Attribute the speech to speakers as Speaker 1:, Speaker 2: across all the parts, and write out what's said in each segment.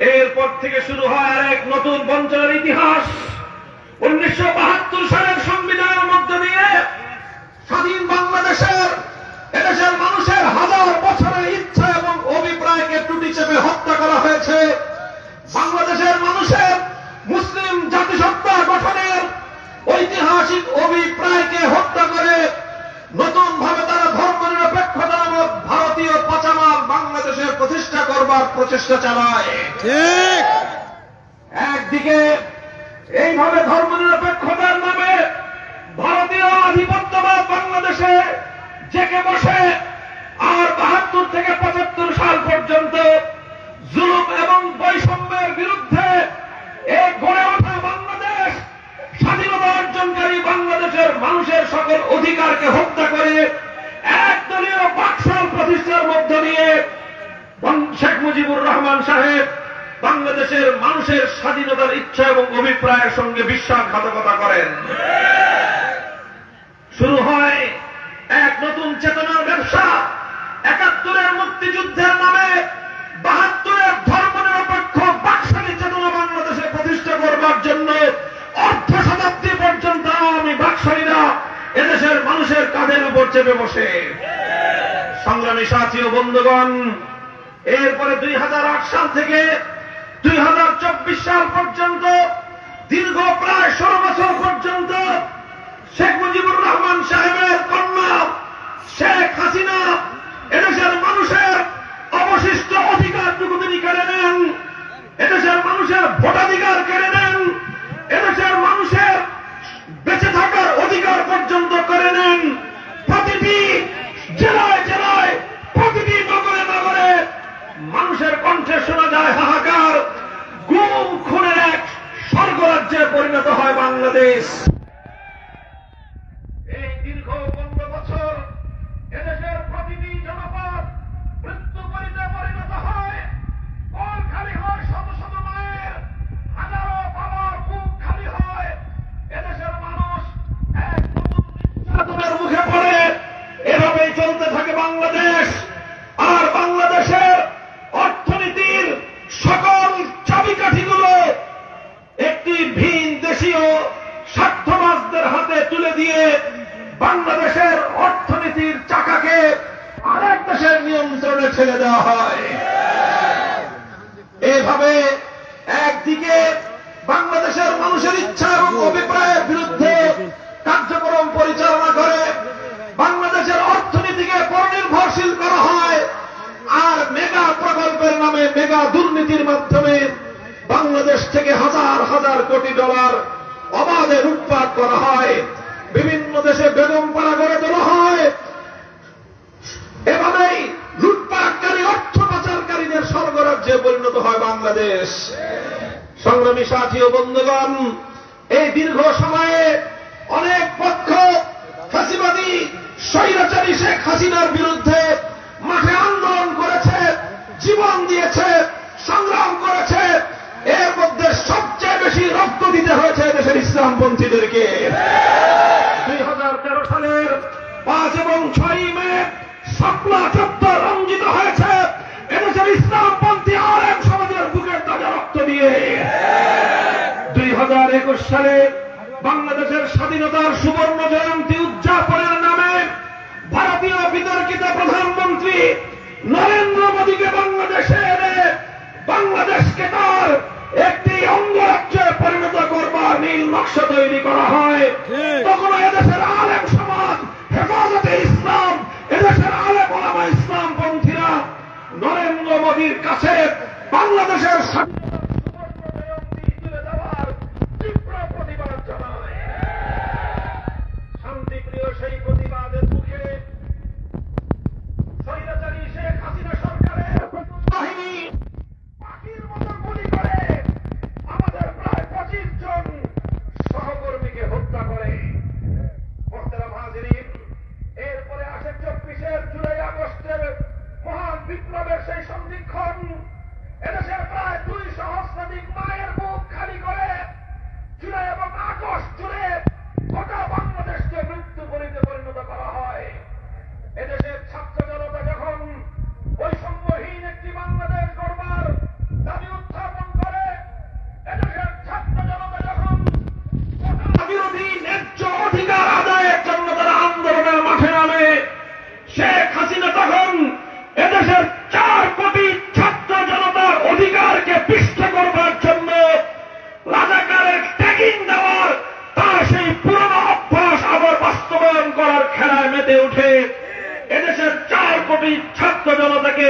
Speaker 1: এরপর থেকে শুরু হয় আরেক নতুন বঞ্চনার ইতিহাস। উনিশশো বাহাত্তর সালের সংবিধানের মধ্য দিয়ে স্বাধীন বাংলাদেশের, এদেশের মানুষের হাজার বছরের ইচ্ছা এবং অভিপ্রায়কে টুটি চেপে হত্যা করা হয়েছে। বাংলাদেশের মানুষের মুসলিম জাতিসত্তা গঠনের ঐতিহাসিক অভিপ্রায়কে হত্যা করে নতুন ভাবে তারা ধর্ম নিরপেক্ষতা নামক ভারতীয় পাচামাল বাংলাদেশের প্রতিষ্ঠা করবার প্রচেষ্টা চালায়।
Speaker 2: ঠিক।
Speaker 1: একদিকে এইভাবে ধর্ম নিরপেক্ষতার নামে ভারতীয় আধিপত্যবাদ বাংলাদেশে জেকে বসে আর বাহাত্তর থেকে পঁচাত্তর সাল পর্যন্ত জুলুম এবং বৈষম্যের বিরুদ্ধে এই গড়ে ওঠা বাংলাদেশ স্বাধীনতা অর্জনকারী বাংলাদেশের মানুষের সকল অধিকারকে হত্যা করে একদলীয় বাকশাল প্রতিষ্ঠার মধ্য দিয়ে শেখ মুজিবুর রহমান সাহেব বাংলাদেশের মানুষের স্বাধীনতার ইচ্ছা এবং অভিপ্রায়ের সঙ্গে বিশ্বাসঘাতকতা করেন। শুরু হয় এক নতুন চেতনার ব্যবসা। একাত্তরের মুক্তিযুদ্ধের নামে বাহাত্তরের এদেশের মানুষের কাঁধের উপর চেপে বসে। সংগ্রামী সাথী ও বন্ধুগণ, এরপরে দুই সাল থেকে দুই হাজার চব্বিশ সাল পর্যন্ত, দীর্ঘ প্রায় ষোলো বছর পর্যন্ত শেখ মুজিবুর রহমান সাহেবের কন্যা শেখ হাসিনা এদেশের মানুষের অবশিষ্ট অধিকারটুকু তিনি কেড়ে নেন, এদেশের মানুষের ভোটাধিকার কেড়ে নেন, এদেশের মানুষের বেঁচে থাকার অধিকার পর্যন্ত করে নেন প্রতিটি জেলায় জেলায়, প্রতিটি নগরে নগরে মানুষের কণ্ঠে শোনা যায় হাহাকার, গুম, খুনের এক স্বর্গরাজ্যে পরিণত হয় বাংলাদেশ। এই দীর্ঘ পনেরো বছর এদেশের প্রতিটি জনপদ মৃত্যু পরিতে পরিণত হয় কল খালি হয় শত শত মায়ের হাজারো বাবার বুক খালি হয় এদেশের মানুষ এক নতুন নির্যাতনের মুখে পড়ে এভাবেই চলতে থাকে বাংলাদেশ। আর বাংলাদেশের অর্থনীতির সকল চাবিকাঠিগুলো একটি ভিন দেশীয় স্বার্থবাজদের হাতে তুলে দিয়ে বাংলাদেশের অর্থনীতির চাকাকে আরেক দেশের নিয়ন্ত্রণে ছেড়ে দেওয়া হয়। এভাবে নামে মেগা দুর্নীতির মাধ্যমে বাংলাদেশ থেকে হাজার হাজার কোটি ডলার অবাধে লুটপাট করা হয়। বিভিন্ন দেশে বেগম পাড়া গড়ে তোলা হয়। এভাবেই লুটপাটকারী, অর্থ পাচারকারীদের স্বর্গরাজ্যে পরিণত হয় বাংলাদেশ। সংগ্রামী সাথী ও বন্ধুগণ, এই দীর্ঘ সময়ে অনেক পক্ষ ফাঁসিবাদী, স্বৈরাচারী শেখ হাসিনার বিরুদ্ধে মাঠে আন্দোলন জীবন দিয়েছে, সংগ্রাম করেছে। এর মধ্যে সবচেয়ে বেশি রক্ত দিতে হয়েছে দেশের ইসলামপন্থীদেরকে। দুই হাজার তেরো সালের পাঁচ এবং ছয় মে শাপলা চত্বর রঞ্জিত হয়েছে এদেশের ইসলামপন্থী আর এক সমাজের বুকের তাজা রক্ত দিয়ে। দুই হাজার একুশ সালে বাংলাদেশের স্বাধীনতার সুবর্ণ জয়ন্তী উদযাপনের নামে ভারতীয় বিতর্কিত প্রধানমন্ত্রী নরেন্দ্র মোদীকে নকশা তৈরি করা হয়। তখন এদেশের আলেম সমাজ হেফাজতে ইসলাম এদেশের আলেম ওলামা ইসলাম পন্থীরা নরেন্দ্র মোদীর কাছে বাংলাদেশের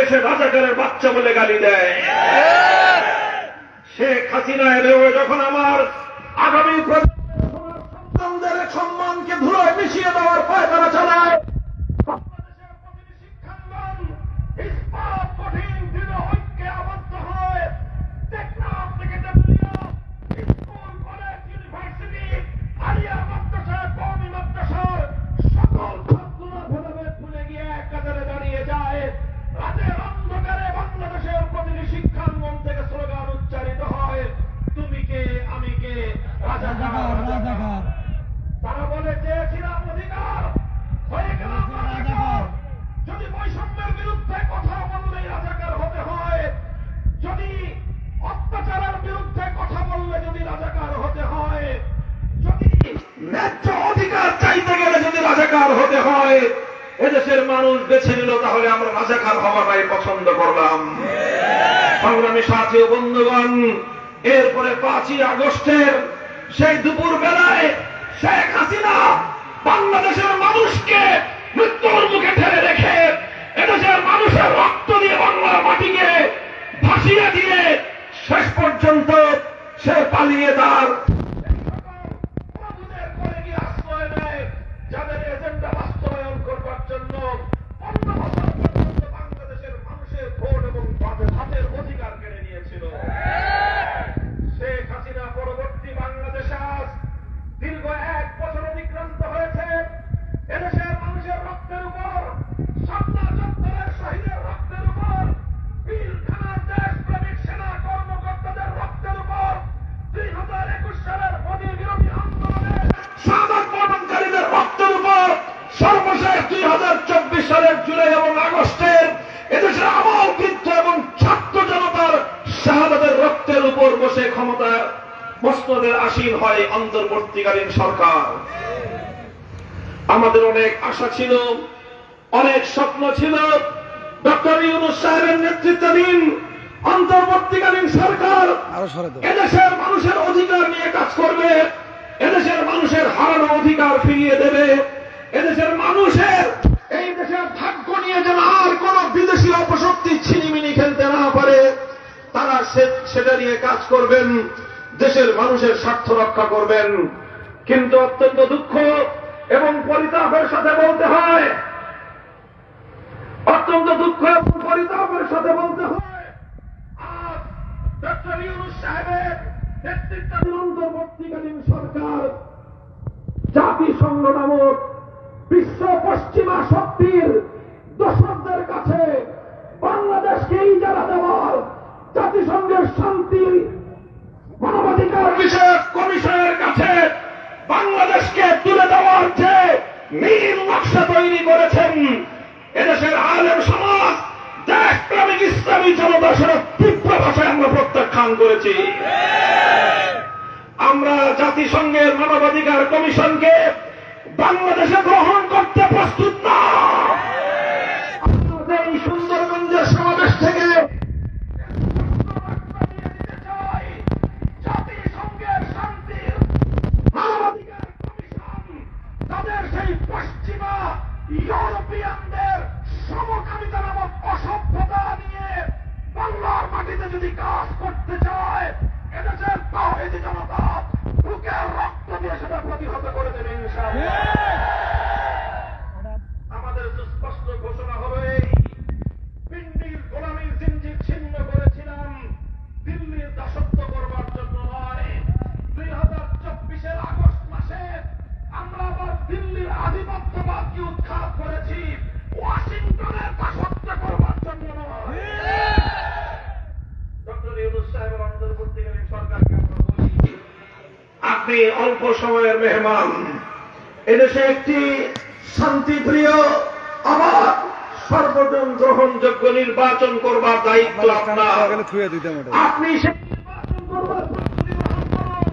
Speaker 1: এসে রাজাকারের বাচ্চা বলে গালি দেয়। শেখ হাসিনা এলেও যখন আমার আগামী সন্তানদের সম্মানকে ধুলোয় মিশিয়ে দেওয়ার পায়তারা চালায় স্কুল ছাত্ররা ভেদাভেদ দাঁড়িয়ে যায়। রাতের তারা বলে চেয়েছিলাম অধিকার হয়ে গেলাম যদি বৈষম্যের বিরুদ্ধে কথা বললেই রাজাকার হতে হয় যদি অত্যাচারের বিরুদ্ধে কথা বললে যদি রাজাকার হতে হয় যদি ন্যায্য অধিকার চাইতে গেলে যদি রাজাকার হতে হয় এদেশের মানুষ বেছে নিল তাহলে আমরা রাজাকার হওয়াটাই পছন্দ করলাম। সংগ্রামী সাথী বন্ধুগণ এরপরে পাঁচই আগস্টের সেই দুপুর বেলায় শেখ হাসিনা বাংলাদেশের মানুষকে মৃত্যুর মুখে ঠেলে রেখে এদেশের মানুষের রক্ত দিয়ে বাংলার মাটিকে ভাসিয়ে দিয়ে শেষ পর্যন্ত সে পালিয়ে তার যাদের এজেন্ডা বাস্তবায়ন করবার জন্য অন্য ক্ষমতা মসনদের আসীন হয় অন্তর্বর্তীকালীন সরকার। আমাদের অনেক আশা ছিল অনেক স্বপ্ন ছিল ডক্টর ইউনুস সাহেবের নেতৃত্বাধীন অন্তর্বর্তীকালীন সরকার এদেশের মানুষের অধিকার নিয়ে কাজ করবে এদেশের মানুষের হারানো অধিকার ফিরিয়ে দেবে এদেশের মানুষের এই দেশের ভাগ্য নিয়ে যেন আর সেটা নিয়ে কাজ করবেন, দেশের মানুষের স্বার্থ রক্ষা করবেন। কিন্তু অত্যন্ত দুঃখ এবং পরিতাপের সাথে বলতে হয়। অত্যন্ত দুঃখ এবং পরিতাপের সাথে বলতে হয়। নেতৃত্বাধীন অন্তর্বর্তীকালীন সরকার জাতিসংঘ নামক বিশ্ব পশ্চিমা শক্তির দর্শকদের কাছে বাংলাদেশকে ইজারা দেওয়ার জাতিসংঘের শান্তি, মানবাধিকার বিষয়ক কমিশনের কাছে বাংলাদেশকে তুলে দেওয়ার যে নীল নকশা তৈরি করেছেন, এদেশের আলেম সমাজ, দেশপ্রেমিক ইসলামী জনতা সেটা তীব্র ভাষায় আমরা প্রত্যাখ্যান করেছি। আমরা জাতিসংঘের মানবাধিকার কমিশনকে বাংলাদেশে গ্রহণ করতে প্রস্তুত না। আমাদের মেহমান এদেশে একটি শান্তিপ্রিয় আবার সর্বজন গ্রহণযোগ্য নির্বাচন করবার দায়িত্ব আপনার। আপনি সেই নির্বাচন করবার প্রস্তুতি গ্রহণ করুন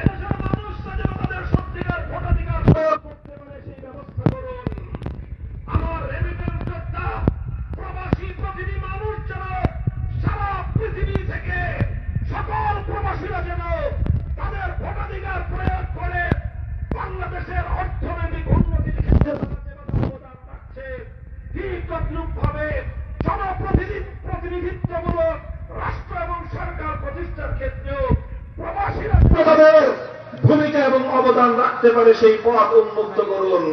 Speaker 1: এদেশের মানুষ যেন তাদের সত্যিকার ভোটাধিকার প্রয়োগ করতে পারে সেই ব্যবস্থা করুন আমার রেমিটেন্স যোদ্ধা প্রবাসী প্রতিটি মানুষ যেন সারা পৃথিবী থেকে সকল প্রবাসীরা যেন তাদের ভোটাধিকার প্রয়োগ করে বাংলাদেশের অর্থনৈতিক উন্নতির ক্ষেত্রে তারা যেভাবে অবদান রাখছে ঠিক তদ্রুপ ভাবে সাম্যমূলক রাষ্ট্র এবং সরকার প্রতিষ্ঠার ক্ষেত্রেও প্রবাসীরা তাদের ভূমিকা এবং অবদান রাখতে পারে সেই পথ উন্মুক্ত করুন।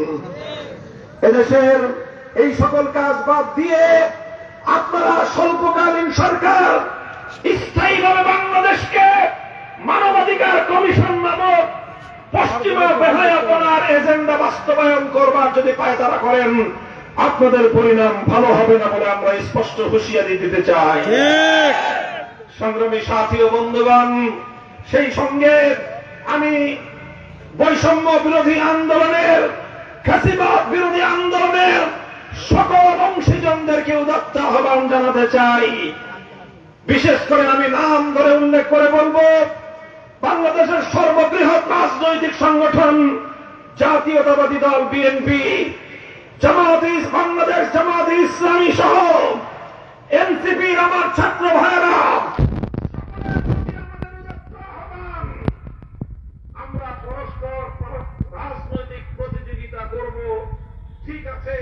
Speaker 1: এদেশের এই সকল কাজ বাদ দিয়ে আপনারা স্বল্পকালীন সরকার স্থায়ীভাবে বাংলাদেশকে মানবাধিকার কমিশন নামক পশ্চিমা বেহায়াপনার এজেন্ডা বাস্তবায়ন করবার যদি পায়তারা করেন আপনাদের পরিণাম ভালো হবে না বলে আমরা স্পষ্ট হুঁশিয়ারি দিতে চাই। সংগ্রামী সাথী ও বন্ধুগণ সেই সঙ্গে আমি বৈষম্য বিরোধী আন্দোলনের খাসিবাদ বিরোধী আন্দোলনের সকল অংশীজনদেরকে উদাত্ত আহ্বান জানাতে চাই। বিশেষ করে আমি নাম ধরে উল্লেখ করে বলব বাংলাদেশের সর্ববৃহৎ রাজনৈতিক সংগঠন জাতীয়তাবাদী দল বিএনপি। জামাত বাংলাদেশ জামাতে ইসলামী সহ এনসিপির আমার ছাত্র ভাইয়েরা আমরা পরস্পর পর- রাজনৈতিক প্রতিযোগিতা করব ঠিক আছে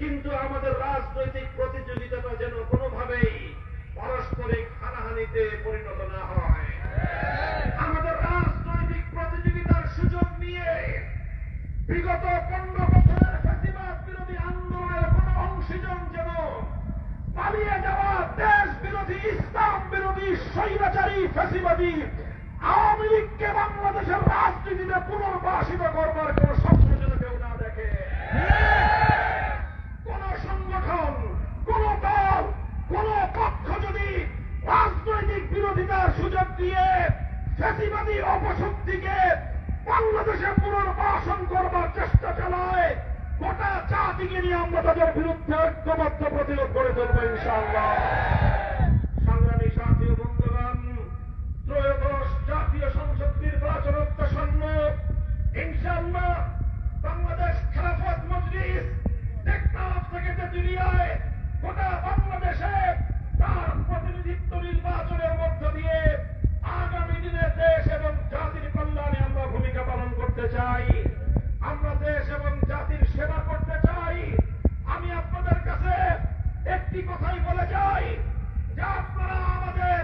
Speaker 1: কিন্তু আমাদের রাজনৈতিক প্রতিযোগিতাটা যেন কোনোভাবেই পারস্পরিক হানাহানিতে পরিণত না হয় আমাদের রাজনৈতিক প্রতিযোগিতার সুযোগ নিয়ে বিগত পনেরো বছরের ফ্যাসিবাদ বিরোধী আন্দোলনের কোন অংশীজন যেন পালিয়ে যাওয়া দেশ বিরোধী ইসলাম বিরোধী স্বৈরাচারী ফ্যাসিবাদী আওয়ামী লীগকে বাংলাদেশের রাজনীতিতে পুনর্বাসিত করবার কোন স্বপ্ন যেন কেউ না দেখে। কোন সংগঠন, কোন দল, কোন পক্ষ যদি রাজনৈতিক বিরোধিতার সুযোগ দিয়ে ফ্যাসিবাদী অপশক্তিকে বাংলাদেশে পুনর্বাসন করবার চেষ্টা চালায়, গোটা জাতিকে নিয়ে আমরা তাদের বিরুদ্ধে ঐক্যবদ্ধ প্রতিরোধ করে তুলবো ইনশাআল্লাহ সংগ্রামী সাথী ও বন্ধুগণ ত্রয়োদশ জাতীয় সংসদ নির্বাচন প্রসন্ন ইনশাআল্লাহ বাংলাদেশ খেলাফত মজলিস টেকনাফ থেকে তেতুলিয়ায় গোটা বাংলাদেশে তার প্রতিনিধিত্ব নির্বাচনের মধ্য দিয়ে আগামী দিনে দেশ এবং জাতির কল্যাণে আমরা ভূমিকা পালন করতে চাই আমরা দেশ এবং জাতির সেবা করতে চাই আমি আপনাদের কাছে একটি কথাই বলে যাই যে আপনারা আমাদের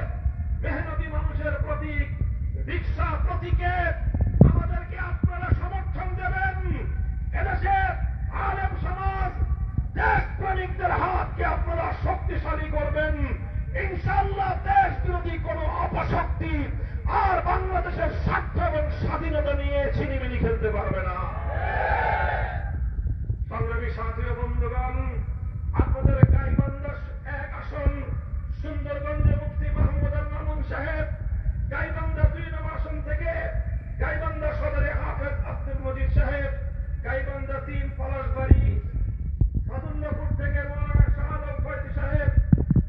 Speaker 1: মেহনতি মানুষের প্রতীক রিক্সা প্রতীকে আমাদেরকে আপনারা সমর্থন দেবেন এদেশে আলেম সমাজ দেশ প্রেমিকদের হাতকে আপনারা শক্তিশালী করবেন ইনশাল্লাহ দেশ বিরোধী কোন অপশক্তি আর বাংলাদেশের স্বার্থ এবং স্বাধীনতা নিয়ে ছিনিমিনি খেলতে পারবে না সংগ্রামী সাথী ও বন্ধুগণ আপনাদের গাইবান্ধা সাহেব। গাইবান্ধা দুই আসন থেকে গাইবান্ধা সদরে হাফেজ আব্দুল মজিদ সাহেব, গাইবান্ধা তিন পলাশবাড়ি সাদুল্লাপুর থেকে মৌলানা সাহেব,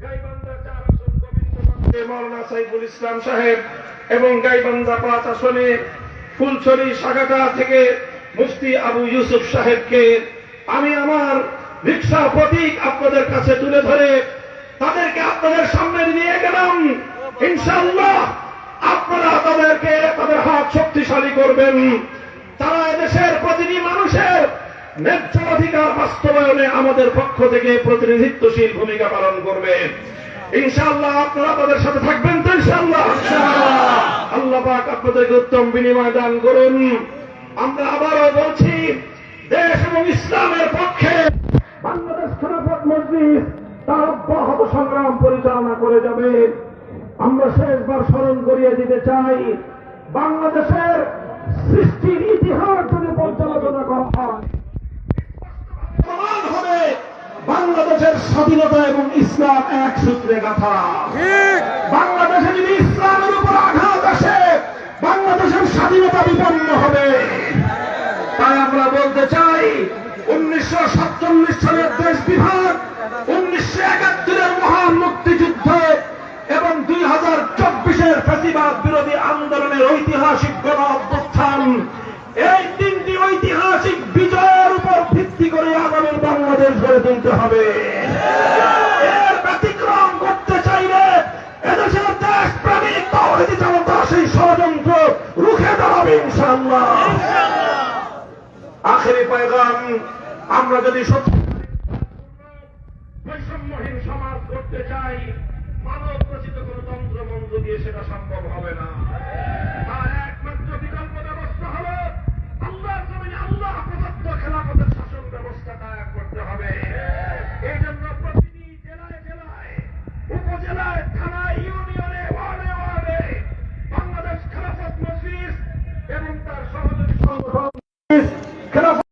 Speaker 1: গাইবান্ধা চার আসন গোবিন্দগঞ্জে মৌলানা সাইফুল ইসলাম সাহেব এবং গাইবান্ধা পাঁচ আসনে ফুলছড়ি সাগাটা থেকে মুফতি আবু ইউসুফ সাহেবকে আমি আমার রিক্সার প্রতীক আপনাদের কাছে তুলে ধরে তাদেরকে আপনাদের সামনে নিয়ে গেলাম। ইনশাআল্লাহ আপনারা তাদেরকে, তাদের হাত শক্তিশালী করবেন। তারা এদেশের প্রতিটি মানুষের ন্যায্য অধিকার বাস্তবায়নে আমাদের পক্ষ থেকে প্রতিনিধিত্বশীল ভূমিকা পালন করবে। ইনশাআল্লাহ আপনারা তাদের সাথে থাকবেন তো ইনশাআল্লাহ। আল্লাহ পাক আপনাদেরকে উত্তম বিনিময় দান করুন। আমরা আবারও বলছি, দেশ এবং ইসলামের সংগ্রাম পরিচালনা করে যাবে। আমরা শেষবার স্মরণ করিয়ে দিতে চাই বাংলাদেশের সৃষ্টির ইতিহাস যদি পর্যালোচনা করা হয়। হবে বাংলাদেশের স্বাধীনতা এবং ইসলাম এক সূত্রে গাথা। বাংলাদেশে যদি ইসলামের উপর আঘাত আসে বাংলাদেশের স্বাধীনতা বিপন্ন হবে। তাই আমরা বলতে চাই উনিশশো সাতচল্লিশ সালের দেশ বিভাগ করতে হবে। ব্যতিক্রম করতে চাইলে এদেশের দেশ প্রেমিক তাহলে জনতা সেই ষড়যন্ত্র রুখে দাঁড়াবে ইনশাল্লাহ আখেরি পায়গাম, আমরা যদি সত্যি বৈষম্যহীন সমাজ করতে চাই, মানব রচিত কোন দিয়ে সেটা সম্ভব হবে না। তার একমাত্র বিকল্প ব্যবস্থা হল আল্লাহ আল্লাহ প্রদত্ত খেলাফতের শাসন ব্যবস্থা করতে হবে। জেলায় থানা ইউনিয়নে ওয়ার্ডে ওয়ার্ডে বাংলাদেশ খেলাফত মসজিদ এবং তার সহযোগী সংগঠন।